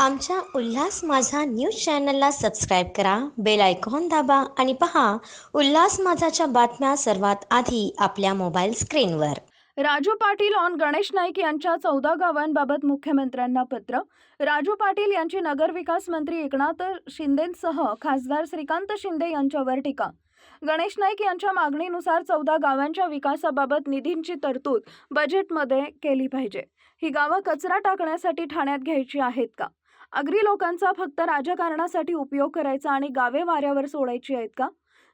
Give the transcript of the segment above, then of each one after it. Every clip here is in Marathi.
आमच्या उल्हास माझा न्यूज चॅनलला सबस्क्राईब करा बेल आयकॉन दाबा आणि पहा उल्हास माझाच्या बातम्या सर्वात आधी आपल्या मोबाईल स्क्रीनवर. राजू पाटील ऑन गणेश नाईक यांच्या चौदा गावांबाबत मुख्यमंत्र्यांना पत्र. राजू पाटील यांची नगरविकास मंत्री एकनाथ शिंदेसह खासदार श्रीकांत शिंदे यांच्यावर टीका. गणेश नाईक यांच्या मागणीनुसार चौदा गावांच्या विकासाबाबत निधींची तरतूद बजेटमध्ये केली पाहिजे. ही गावं कचरा टाकण्यासाठी ठाण्यात घ्यायची आहेत का? अग्री लोकांचा फक्त राजकारणासाठी उपयोग करायचा आणि गावे वाऱ्यावर सोडायची आहेत का?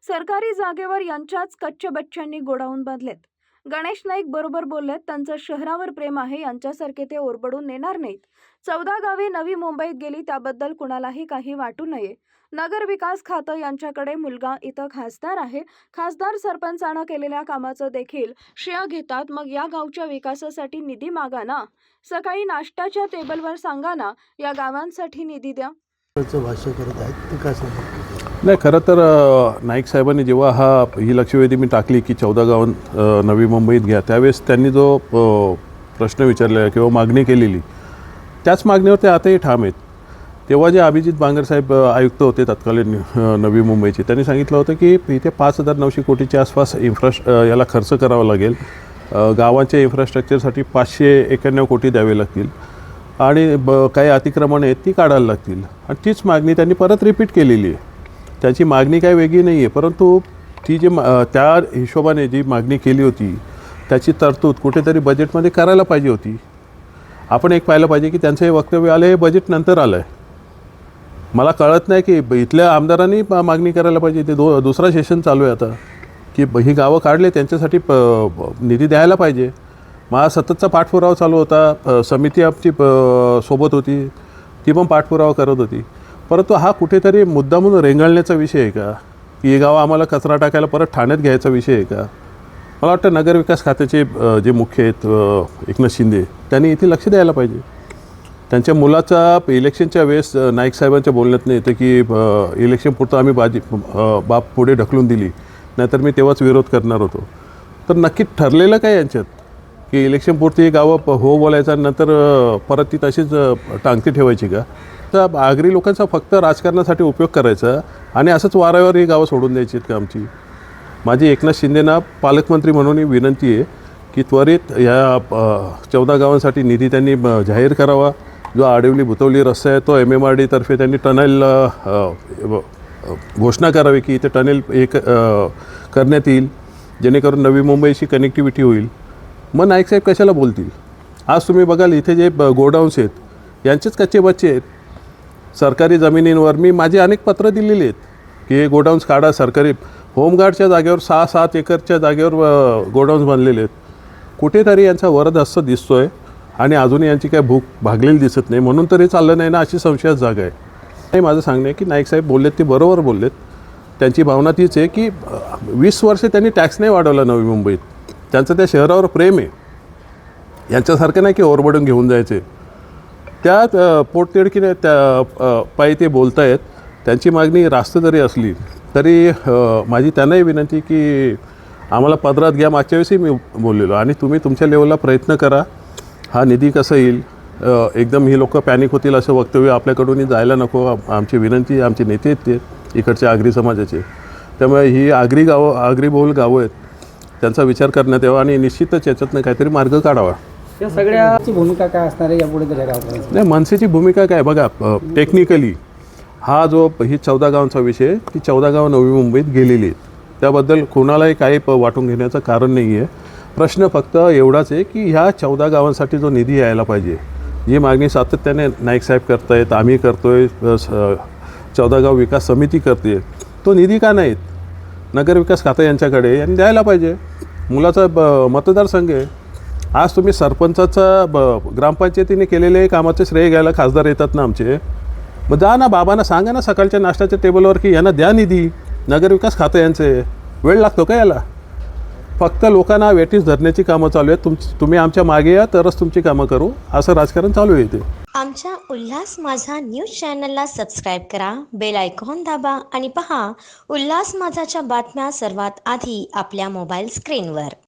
सरकारी जागेवर यांच्याच कच्च्या बच्च्यांनी गोडाऊन बांधलेत. गणेश नाईक बरोबर बोललेत त्यांचं शहरावर प्रेम आहे यांच्यासारखे ते ओरबडून नेणार नाहीत. चौदा गावे नवी मुंबईत गेली त्याबद्दल कुणालाही काही वाटू नये. नगर विकास खातं यांच्याकडे मुलगा इथं खासदार आहे. खासदार सरपंचानं केलेल्या कामाचं देखील श्रेय घेतात. मग या गावच्या विकासासाठी निधी मागा ना. सकाळी नाश्त्याच्या टेबलवर सांगा ना या गावांसाठी निधी द्या. भाष्य करत आहेत ते काय सांगा नाही खरं तर नाईक साहेबांनी जेव्हा हा ही लक्षवेधी मी टाकली की चौदा गावां नवी मुंबईत घ्या त्यावेळेस त्यांनी जो प्रश्न विचारलेला किंवा मागणी केलेली त्याच मागणीवर ते आताही ठाम आहेत. तेव्हा जे अभिजित बांगरसाहेब आयुक्त होते तत्कालीन नवी मुंबईचे त्यांनी सांगितलं होतं की इथे पाच हजार नऊशे कोटीच्या आसपास इन्फ्रास् याला खर्च करावा लागेल. गावांच्या इन्फ्रास्ट्रक्चरसाठी पाचशे एक्याण्णव कोटी द्यावे लागतील. आणि ब काही अतिक्रमण आहेत ती काढायला लागतील. आणि तीच मागणी त्यांनी परत रिपीट केलेली आहे. त्याची मागणी काही वेगळी नाही आहे परंतु ती जी मा- त्या हिशोबाने जी मागणी केली होती त्याची तरतूद कुठेतरी बजेटमध्ये करायला पाहिजे होती. आपण एक पाहिलं पाहिजे की त्यांचं हे वक्तव्य आलं हे बजेट नंतर आलं आहे मला कळत नाही की इथल्या आमदारांनी मागणी करायला पाहिजे. ते दो दुसरा सेशन चालू आहे आता. की ही गावं काढले त्यांच्यासाठी प निधी द्यायला पाहिजे. माझा सततचा पाठपुरावा चालू होता. समिती आमची प- सोबत होती. ती पण पाठपुरावा करत होती. परंतु हा कुठेतरी मुद्दामून रेंगाळण्याचा विषय आहे का? की हे गावं आम्हाला कचरा टाकायला परत ठाण्यात घ्यायचा विषय आहे का? मला वाटतं नगरविकास खात्याचे जे मुख्य आहेत एकनाथ शिंदे त्यांनी इथे लक्ष द्यायला पाहिजे. त्यांच्या मुलाचा इलेक्शनच्या वेळेस नाईक साहेबांच्या बोलण्यात नाही येतं की इलेक्शन पुरतं आम्ही बाजी बाप पुढे ढकलून दिली नाहीतर मी तेव्हाच विरोध करणार होतो. तर नक्की ठरलेलं काय यांच्यात? की इलेक्शनपुरती गावं हो बोलायचं नंतर परत ती तशीच टांगती ठेवायची का? तर आगरी लोकांचा फक्त राजकारणासाठी उपयोग करायचा आणि असंच वाऱ्यावर ही गावं सोडून द्यायची आहेत का आमची? माझी एकनाथ शिंदेना पालकमंत्री म्हणून विनंती आहे की त्वरित या चौदा गावांसाठी निधी त्यांनी जाहीर करावा. जो आडवली भुतवली रस्ता आहे तो एम एम आर डीतर्फे त्यांनी टनेल घोषणा करावी की इथे टनेल एक करण्यात येईल जेणेकरून नवी मुंबईची कनेक्टिव्हिटी होईल. मग नाईक साहेब कशाला बोलतील? आज तुम्ही बघाल इथे जे गोडाऊन्स आहेत यांचेच कच्चे बच्चे आहेत. सरकारी जमिनींवर मी माझी अनेक पत्रं दिलेली आहेत की हे गोडाऊन्स काढा सरकारी. होमगार्डच्या जागेवर सहा सात एकरच्या जागेवर गोडाऊन्स बांधलेले आहेत. कुठेतरी यांचा वरद हस्त दिसतो आहे आणि अजून यांची काय भूक भागलेली दिसत नाही. म्हणून तरी चाललं नाही ना अशी संशयात जागा आहे. नाही माझं सांगणं आहे की नाईक साहेब बोललेत ते बरोबर बोललेत. त्यांची भावना तीच आहे की वीस वर्ष त्यांनी टॅक्स नाही वाढवला नवी मुंबईत. त्यांचं त्या शहरावर प्रेम आहे. यांच्यासारखं नाही की ओरबडून घेऊन जायचे. त्यात पोटतिडकीने त्या पायी ते बोलत आहेत त्यांची मागणी रास्त जरी असली तरी माझी त्यांनाही विनंती की आम्हाला पदरात घ्या. मागच्या वेळेसही मी बोललेलो आणि तुम्ही तुमच्या लेवलला प्रयत्न करा. हा निधी कसा येईल? एकदम ही लोक पॅनिक होतील असं वक्तव्य आपल्याकडूनही जायला नको. आमची विनंती आमचे नेते आहेत ते इकडच्या आगरी समाजाचे. त्यामुळे ही आगरी गावं आगरी बोल गावं आहेत. त्यांचा विचार करण्यात यावा आणि निश्चितच याच्यातनं काहीतरी मार्ग काढावा. या सगळ्याची भूमिका काय असणार आहे यापुढे तरी गावकऱ्यांची नाही मनसेची भूमिका काय बघा टेक्निकली हा जो ही चौदा गावांचा विषय ती चौदा गावं नवी मुंबईत गेलेली आहेत. त्याबद्दल कोणालाही काही प वाटून घेण्याचं कारण नाही आहे प्रश्न फक्त एवढाच आहे की ह्या चौदा गावांसाठी जो निधी यायला पाहिजे जी मागणी सातत्याने नाईक साहेब करतायत आम्ही करतोय चौदा गाव विकास समिती करते तो निधी का नाहीत? नगरविकास खातं यांच्याकडे यांनी द्यायला पाहिजे. मुलाचा मतदारसंघ आहे. आज तुम्ही सरपंचाचा ब ग्रामपंचायतीने केलेले कामाचे श्रेय घ्यायला खासदार येतात ना आमचे. मग जा ना बाबांना सांगा ना सकाळच्या नाश्त्याच्या टेबलवर की यांना द्या निधी नगरविकास खातं यांचे. वेळ लागतो का याला? फक्त लोकांना वेटीस धरण्याची कामं चालू आहेत. तुम तुम्ही आमच्या मागे या तरच तुमची कामं करू. असं राजकारण चालू आहे आमच्या उल्हास माझा न्यूज चॅनलला सबस्क्राईब करा बेल आयकॉन दाबा आणि पहा उल्हास माझाच्या बातम्या सर्वात आधी आपल्या मोबाईल स्क्रीनवर.